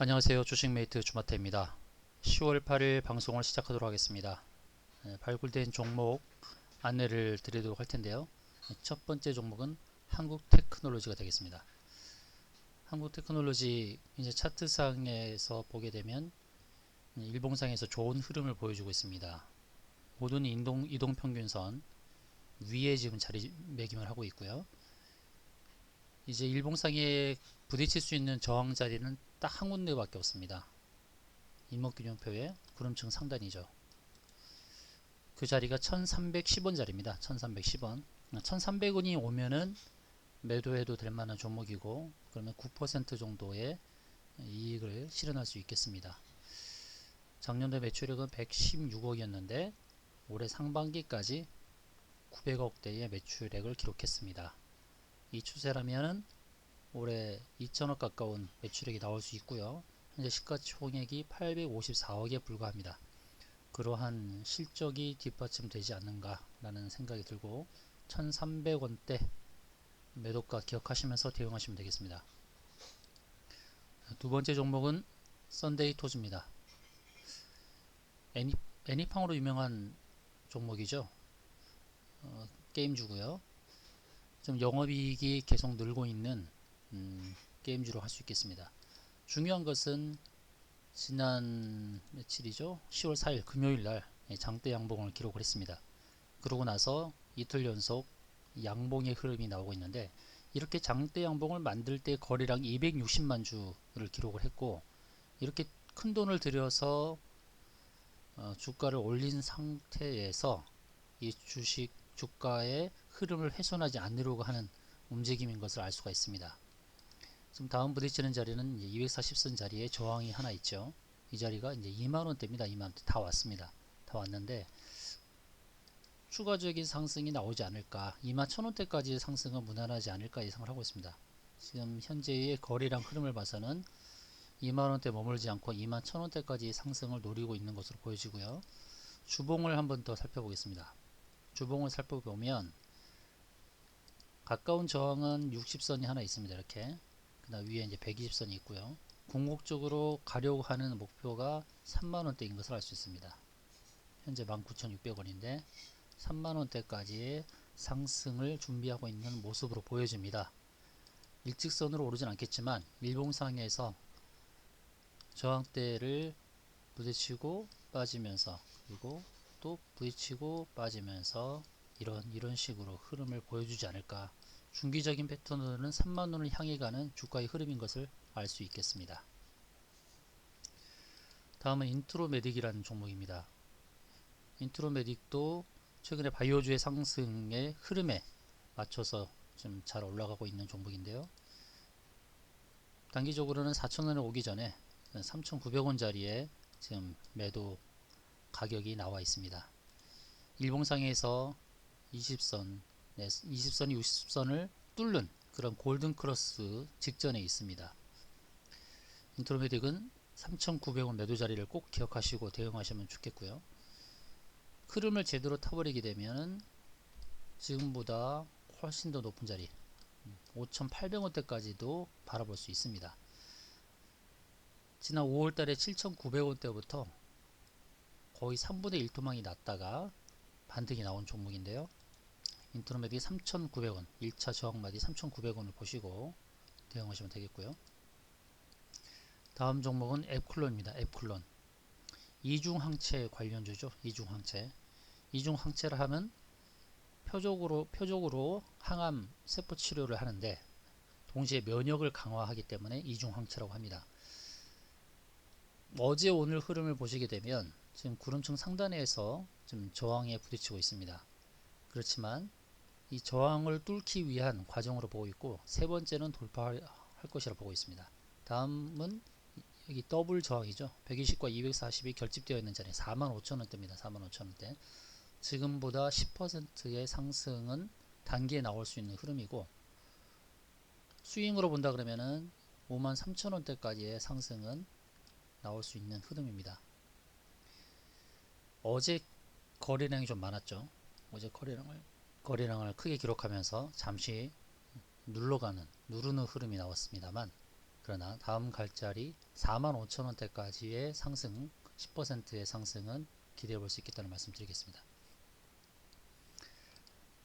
안녕하세요. 주식메이트 주마태입니다. 10월 8일 방송을 시작하도록 하겠습니다. 네, 발굴된 종목 안내를 드리도록 할 텐데요. 네, 첫 번째 종목은 한국 테크놀로지가 되겠습니다. 한국 테크놀로지 이제 차트상에서 보게 되면 일봉상에서 좋은 흐름을 보여주고 있습니다. 모든 이동, 이동 평균선 위에 지금 자리 매김을 하고 있고요. 이제 일봉상에 부딪힐 수 있는 저항 자리는 딱 한 군데밖에 없습니다. 이목균형표의 구름층 상단이죠. 그 자리가 1310원 자리입니다. 1310원. 1300원이 오면은 매도해도 될 만한 종목이고 그러면 9% 정도의 이익을 실현할 수 있겠습니다. 작년도 매출액은 116억이었는데 올해 상반기까지 900억대의 매출액을 기록했습니다. 이 추세라면은 올해 2천억 가까운 매출액이 나올 수 있고요. 현재 시가총액이 854억에 불과합니다. 그러한 실적이 뒷받침되지 않는가라는 생각이 들고 1300원대 매도가 기억하시면서 대응하시면 되겠습니다. 두 번째 종목은 썬데이 토즈입니다. 애니, 애니팡으로 유명한 종목이죠. 어, 게임주고요. 좀 영업이익이 계속 늘고 있는 음, 게임주로 할 수 있겠습니다. 중요한 것은 지난 며칠이죠? 10월 4일 금요일 날 장대 양봉을 기록을 했습니다. 그러고 나서 이틀 연속 양봉의 흐름이 나오고 있는데 이렇게 장대 양봉을 만들 때 거래량 260만 주를 기록을 했고 이렇게 큰 돈을 들여서 어, 주가를 올린 상태에서 이 주식 주가의 흐름을 훼손하지 않으려고 하는 움직임인 것을 알 수가 있습니다. 지금 다음 부딪히는 자리는 240선 자리에 저항이 하나 있죠. 이 자리가 이제 2만원대입니다. 2만원대 다 왔습니다. 다 왔는데 추가적인 상승이 나오지 않을까 2만 1000원대까지 상승은 무난하지 않을까 예상을 하고 있습니다. 지금 현재의 거래량 흐름을 봐서는 2만원대 머물지 않고 2만 1000원대까지 상승을 노리고 있는 것으로 보여지고요. 주봉을 한번 더 살펴보겠습니다. 주봉을 살펴보면 가까운 저항은 60선이 하나 있습니다. 이렇게 그다음 위에 이제 120선이 있고요. 궁극적으로 가려고 하는 목표가 3만원대인 것을 알 수 있습니다. 현재 19,600원인데 3만원대까지의 상승을 준비하고 있는 모습으로 보여집니다. 일직선으로 오르진 않겠지만 일봉상에서 저항대를 부딪히고 빠지면서 그리고 또 부딪히고 빠지면서 이런 이런 식으로 흐름을 보여주지 않을까 중기적인 패턴으로는 3만원을 향해 가는 주가의 흐름인 것을 알 수 있겠습니다. 다음은 인트로메딕이라는 종목입니다. 인트로메딕도 최근에 바이오주의 상승의 흐름에 맞춰서 좀 잘 올라가고 있는 종목인데요. 단기적으로는 4,000원에 오기 전에 3,900원 자리에 지금 매도 가격이 나와 있습니다. 일봉상에서 20선, 네, 20선이 60선을 뚫는 그런 골든 크로스 직전에 있습니다. 인트로메딕은 3,900원 매도 자리를 꼭 기억하시고 대응하시면 좋겠고요. 흐름을 제대로 타버리게 되면 지금보다 훨씬 더 높은 자리 5,800원대까지도 바라볼 수 있습니다. 지난 5월달에 7,900원대부터 거의 3분의 1 토막이 났다가 반등이 나온 종목인데요. 인트로메딕 3,900원 1차 저항마디 3,900원을 보시고 대응하시면 되겠고요. 다음 종목은 앱클론입니다. 앱클론 이중항체 관련주죠. 이중항체 이중항체를 하면 표적으로 표적으로 항암 세포 치료를 하는데 동시에 면역을 강화하기 때문에 이중항체라고 합니다. 어제 오늘 흐름을 보시게 되면 지금 구름층 상단에서 좀 저항에 부딪히고 있습니다. 그렇지만 이 저항을 뚫기 위한 과정으로 보고 있고 세 번째는 돌파할 것이라 보고 있습니다. 다음은 여기 더블 저항이죠. 120과 240이 결집되어 있는 자리 45,000원대입니다. 45,000원대. 지금보다 10%의 상승은 단기에 나올 수 있는 흐름이고 스윙으로 본다 그러면은 53,000원대까지의 상승은 나올 수 있는 흐름입니다. 어제 거래량이 좀 많았죠. 어제 거래량을 거래량을 크게 기록하면서 잠시 눌러가는 누르는 흐름이 나왔습니다만 그러나 다음 갈 자리 45,000원대까지의 상승 10%의 상승은 기대해 볼 수 있겠다는 말씀 드리겠습니다.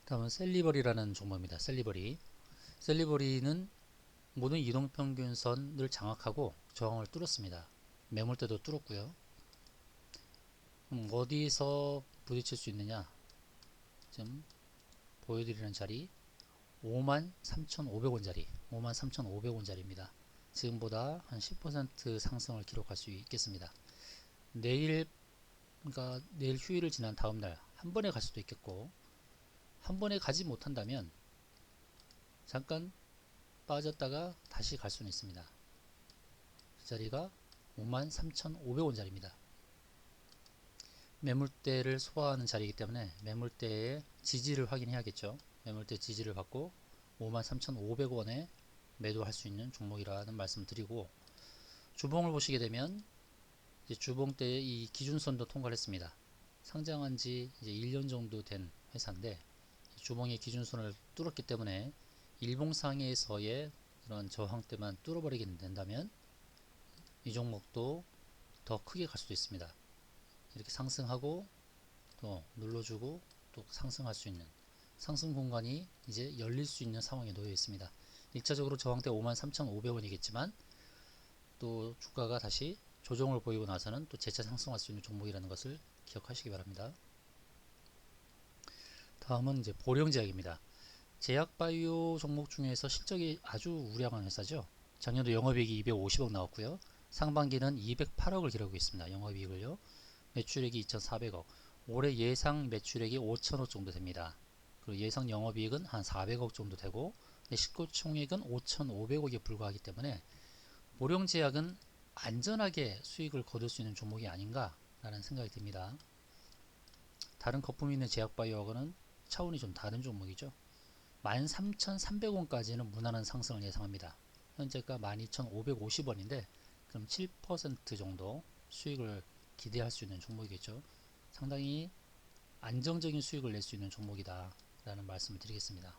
다음은 셀리버리라는 종목입니다. 셀리버리. 셀리버리는 모든 이동평균선을 장악하고 저항을 뚫었습니다. 매물대도 뚫었고요. 음, 어디서 부딪힐 수 있느냐? 지금 보여드리는 자리 53,500원짜리 53,500원짜리입니다. 지금보다 한 10% 상승을 기록할 수 있겠습니다. 내일 그러니까 내일 휴일을 지난 다음 날 한 번에 갈 수도 있겠고 한 번에 가지 못한다면 잠깐 빠졌다가 다시 갈 수는 있습니다. 그 자리가 53,500원짜리입니다. 매물대를 소화하는 자리이기 때문에 매물대의 지지를 확인해야겠죠. 매물대 지지를 받고 53,500원에 매도할 수 있는 종목이라는 말씀을 드리고 주봉을 보시게 되면 주봉 때의 이 기준선도 통과를 했습니다. 상장한 지 이제 1년 정도 된 회사인데 주봉의 기준선을 뚫었기 때문에 일봉상에서의 그런 저항 때만 뚫어버리게 된다면 이 종목도 더 크게 갈 수도 있습니다. 이렇게 상승하고 또 눌러주고 또 상승할 수 있는 상승 공간이 이제 열릴 수 있는 상황에 놓여 있습니다. 1차적으로 저항대 53,500원이겠지만 또 주가가 다시 조정을 보이고 나서는 또 재차 상승할 수 있는 종목이라는 것을 기억하시기 바랍니다. 다음은 이제 보령제약입니다. 제약바이오 종목 중에서 실적이 아주 우량한 회사죠. 작년도 영업이익이 250억 나왔고요. 상반기는 208억을 기록하고 있습니다. 영업이익을요. 매출액이 2,400억. 올해 예상 매출액이 5천억 정도 됩니다. 그리고 예상 영업이익은 한 400억 정도 되고 시가총액은 5,500억에 불과하기 때문에 보령제약은 안전하게 수익을 거둘 수 있는 종목이 아닌가라는 생각이 듭니다. 다른 거품 있는 제약바이오하고는 차원이 좀 다른 종목이죠. 13,300원까지는 무난한 상승을 예상합니다. 현재가 12,550원인데 그럼 7% 정도 수익을 기대할 수 있는 종목이겠죠. 상당히 안정적인 수익을 낼 수 있는 종목이다 라는 말씀을 드리겠습니다.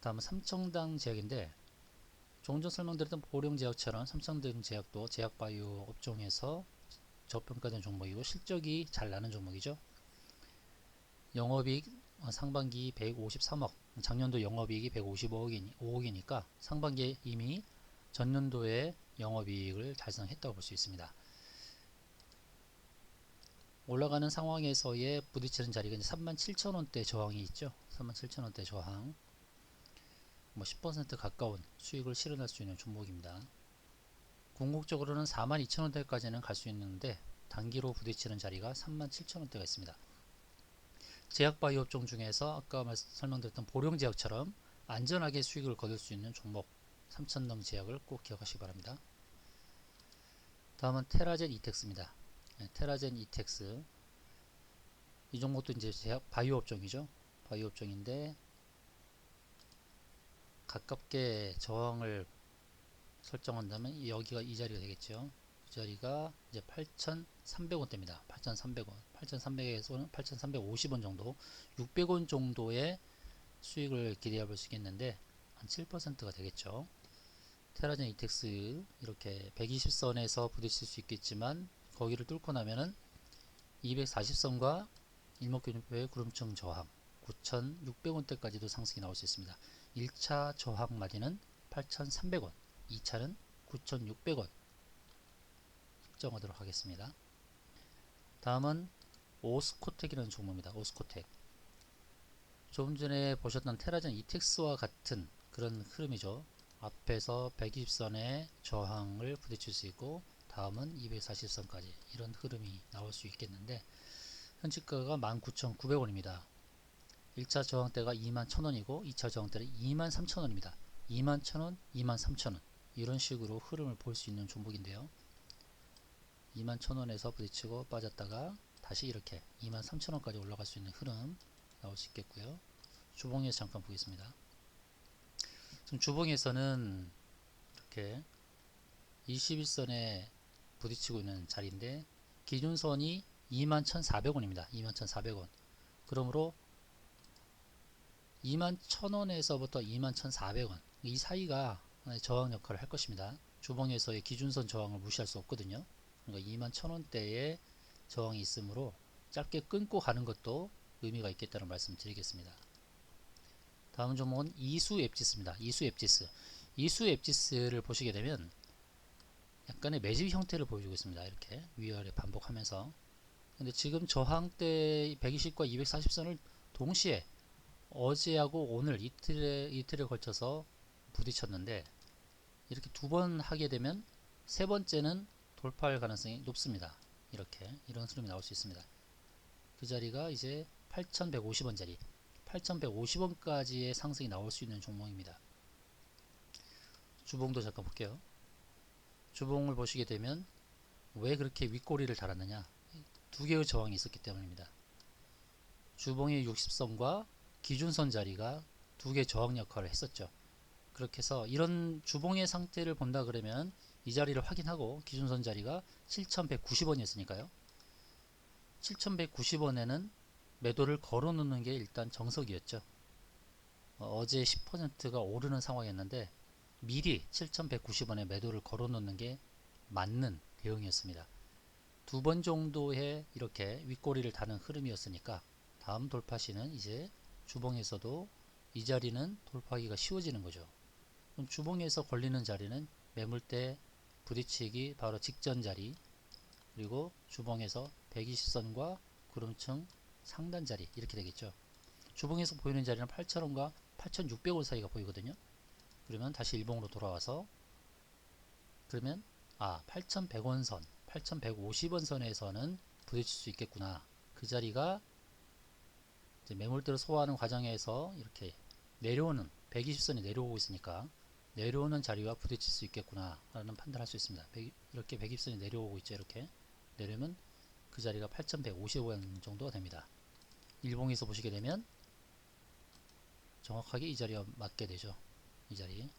다음은 삼청당 제약인데 조금 전 설명드렸던 보령 제약처럼 삼성등 제약도 제약바이오 업종에서 저평가된 종목이고 실적이 잘 나는 종목이죠. 영업이익 상반기 153억, 작년도 영업이익이 155억이니까 상반기에 이미 전년도에 영업이익을 달성했다고 볼 수 있습니다. 올라가는 상황에서의 부딪히는 자리가 이제 37,000원대 저항이 있죠. 37,000원대 저항. 뭐 10% 가까운 수익을 실현할 수 있는 종목입니다. 궁극적으로는 42,000원대까지는 갈 수 있는데 단기로 부딪히는 자리가 37,000원대가 있습니다. 제약바이오 업종 중에서 아까 설명드렸던 보령제약처럼 안전하게 수익을 거둘 수 있는 종목 삼천동 제약을 꼭 기억하시기 바랍니다. 다음은 테라젠 이텍스입니다. 네, 테라젠 이텍스 이 종목도 이제 제약 바이오 업종이죠. 바이오 업종인데 가깝게 저항을 설정한다면 여기가 이 자리가 되겠죠. 이 자리가 이제 8,300원대입니다. 8,300원. 8,300에서는 8,350원 정도, 600원 정도의 수익을 기대해 볼 수 있겠는데 한 7%가 되겠죠. 테라젠 이텍스 이렇게 120선에서 부딪힐 수 있겠지만 거기를 뚫고 나면은 240선과 일목균표의 구름층 저항 9,600원대까지도 상승이 나올 수 있습니다. 1차 저항 마디는 8,300원, 2차는 9,600원 측정하도록 하겠습니다. 다음은 오스코텍이라는 종목입니다. 오스코텍. 조금 전에 보셨던 테라젠 이텍스와 같은 그런 흐름이죠. 앞에서 120선의 저항을 부딪힐 수 있고 다음은 240선까지 이런 흐름이 나올 수 있겠는데 현재가가 19,900원입니다. 1차 저항대가 21,000원이고 2차 저항대는 23,000원입니다. 21,000원, 23,000원 이런 식으로 흐름을 볼 수 있는 종목인데요. 21,000원에서 부딪히고 빠졌다가 다시 이렇게 23,000원까지 올라갈 수 있는 흐름 나올 수 있겠고요. 주봉에서 잠깐 보겠습니다. 지금 주봉에서는 이렇게 21선에 부딪히고 있는 자리인데 기준선이 21,400원입니다. 21,400원. 그러므로 21,000원에서부터 21,400원 이 사이가 저항 역할을 할 것입니다. 주봉에서의 기준선 저항을 무시할 수 없거든요. 그러니까 21,000원대에 저항이 있으므로 짧게 끊고 가는 것도 의미가 있겠다는 말씀 드리겠습니다. 다음 종목은 이수 앱지스입니다. 이수 앱지스. 이수 앱지스를 보시게 되면 약간의 매집 형태를 보여주고 있습니다. 이렇게 위아래 반복하면서. 근데 지금 저항대 120과 240선을 동시에 어제하고 오늘 이틀에 이틀에 걸쳐서 부딪혔는데 이렇게 두 번 하게 되면 세 번째는 돌파할 가능성이 높습니다. 이렇게 이런 흐름이 나올 수 있습니다. 그 자리가 이제 8,150원 자리, 8,150원까지의 상승이 나올 수 있는 종목입니다. 주봉도 잠깐 볼게요. 주봉을 보시게 되면 왜 그렇게 윗꼬리를 달았느냐? 두 개의 저항이 있었기 때문입니다. 주봉의 60선과 기준선 자리가 두 개 저항 역할을 했었죠. 그렇게 해서 이런 주봉의 상태를 본다 그러면 이 자리를 확인하고 기준선 자리가 7,190원이었으니까요. 7,190원에는 매도를 걸어 놓는 게 일단 정석이었죠. 어, 제 10%가 오르는 상황이었는데 미리 7,190원에 매도를 걸어 놓는 게 맞는 대응이었습니다. 두 번 정도의 이렇게 윗꼬리를 다는 흐름이었으니까 다음 돌파 시는 이제 주봉에서도 이 자리는 돌파하기가 쉬워지는 거죠. 그럼 주봉에서 걸리는 자리는 매물대 부딪히기 바로 직전 자리 그리고 주봉에서 120선과 구름층 상단 자리 이렇게 되겠죠. 주봉에서 보이는 자리는 8,000원과 8,600원 사이가 보이거든요. 그러면 다시 일봉으로 돌아와서 그러면 아 8,100원 선, 8,150원 선에서는 부딪힐 수 있겠구나. 그 자리가 매물대를 소화하는 과정에서 이렇게 내려오는 120선이 내려오고 있으니까 내려오는 자리와 부딪힐 수 있겠구나 라는 판단할 수 있습니다. 이렇게 120선이 내려오고 있죠. 이렇게 내려면 그 자리가 8155원 정도가 됩니다. 일봉에서 보시게 되면 정확하게 이 자리와 맞게 되죠. 이 자리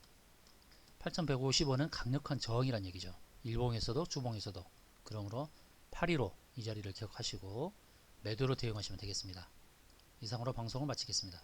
8150원은 강력한 저항이란 얘기죠. 일봉에서도 주봉에서도 그러므로 8위로 이 자리를 기억하시고 매도로 대응하시면 되겠습니다. 이상으로 방송을 마치겠습니다.